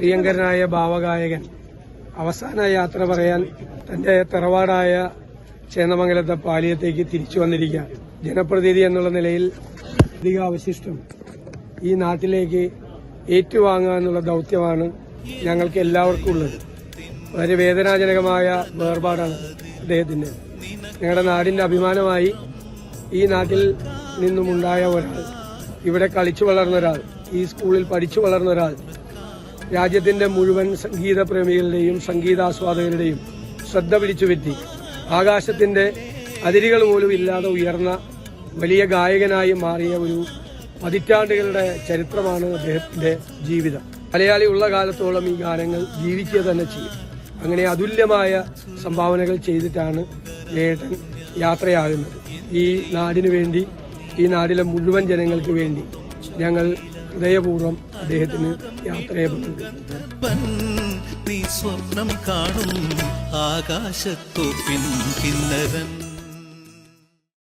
പ്രിയങ്കരനായ ഭാവഗായകൻ അവസാന യാത്ര പറയാൻ തന്റെ തറവാടായ ചേന്നമംഗലത്തെ പാലിയത്തേക്ക് തിരിച്ചു വന്നിരിക്കുക ജനപ്രതിനിധി എന്നുള്ള നിലയിൽ അധിക അവശിഷ്ടം ഈ നാട്ടിലേക്ക് ഏറ്റുവാങ്ങുക എന്നുള്ള ദൗത്യമാണ് ഞങ്ങൾക്ക് എല്ലാവർക്കും ഉള്ളത്. വളരെ വേദനാജനകമായ വേർപാടാണ് അദ്ദേഹത്തിന്റെ. ഞങ്ങളുടെ നാടിന്റെ അഭിമാനമായി ഈ നാട്ടിൽ നിന്നുമുണ്ടായ ഒരാൾ ഇവിടെ കളിച്ചു വളർന്ന ഒരാൾ ഈ സ്കൂളിൽ പഠിച്ചു വളർന്ന ഒരാൾ രാജ്യത്തിന്റെ മുഴുവൻ സംഗീത പ്രേമികളുടെയും സംഗീതാസ്വാദകരുടെയും ശ്രദ്ധ പിടിച്ചുപറ്റി ആകാശത്തിന്റെ അതിരുകൾ പോലും ഇല്ലാതെ ഉയർന്ന വലിയ ഗായകനായി മാറിയ ഒരു പതിറ്റാണ്ടുകളുടെ ചരിത്രമാണ് അദ്ദേഹത്തിന്റെ ജീവിതം. മലയാളി ഉള്ള കാലത്തോളം ഈ ഗാനങ്ങൾ ജീവിക്കുക തന്നെ ചെയ്യും. അങ്ങനെ അതുല്യമായ സംഭാവനകൾ ചെയ്തിട്ടാണ് ജയേട്ടൻ യാത്രയാകുന്നത്. ഈ നാടിനു വേണ്ടി ഈ നാടിലെ മുഴുവൻ ജനങ്ങൾക്ക് വേണ്ടി ഞങ്ങൾ ഹൃദയപൂർവം അദ്ദേഹത്തിന് പൻ നീ കാണും ആകാശത്തു പിൻ